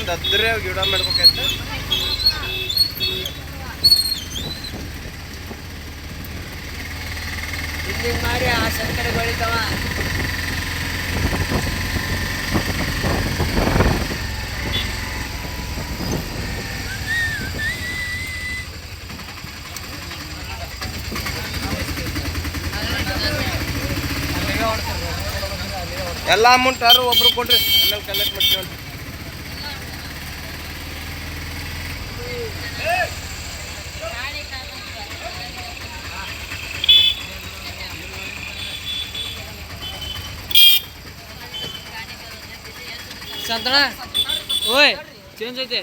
ಒಂದು ಅದ್ರೆ ಗಿಡ ಮಾಡ್ಬೇಕಾಯ್ತು ಇಲ್ಲಿ ಮಾರಿ ಆ ಸಂಕಡೆ ಬೆಳಿತಾವ ಎಲ್ಲ ಅಮೌಂಟ್ ಯಾರು ಒಬ್ರು ಕೊಡ್ರಿ. ಎಲ್ಲ ಕಲೆಕ್ಟ್ ಮಾಡ್ತೀವಿ ಅಂತ ಓಯ್, ಚೇಂಜ್ ಐತೆ.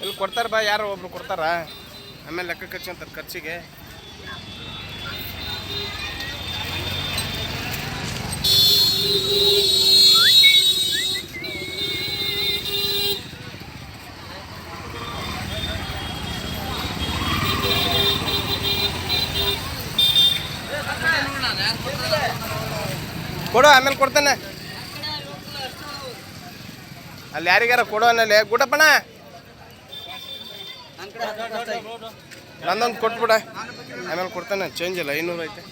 ಇಲ್ಲಿ ಕೊಡ್ತಾರ ಬಾ, ಯಾರು ಒಬ್ರು ಕೊಡ್ತಾರ. ಆಮೇಲೆ ಲೆಕ್ಕ ಖರ್ಚು ಅಂತಾರೆ ಖರ್ಚಿಗೆ. ಕೊಡು, ಆಮೇಲೆ ಕೊಡ್ತಾನೆ. ಅಲ್ಲಿ ಯಾರಿಗಾರ ಕೊಡೋನಲ್ಲಿ ಗುಡಪ್ಪಣ ನಂದೊಂದು ಕೊಟ್ಬಿಡ. ಆಮೇಲೆ ಕೊಡ್ತಾನೆ ಚೇಂಜ್ ಇಲ್ಲ ಐನೂರು ಐತೆ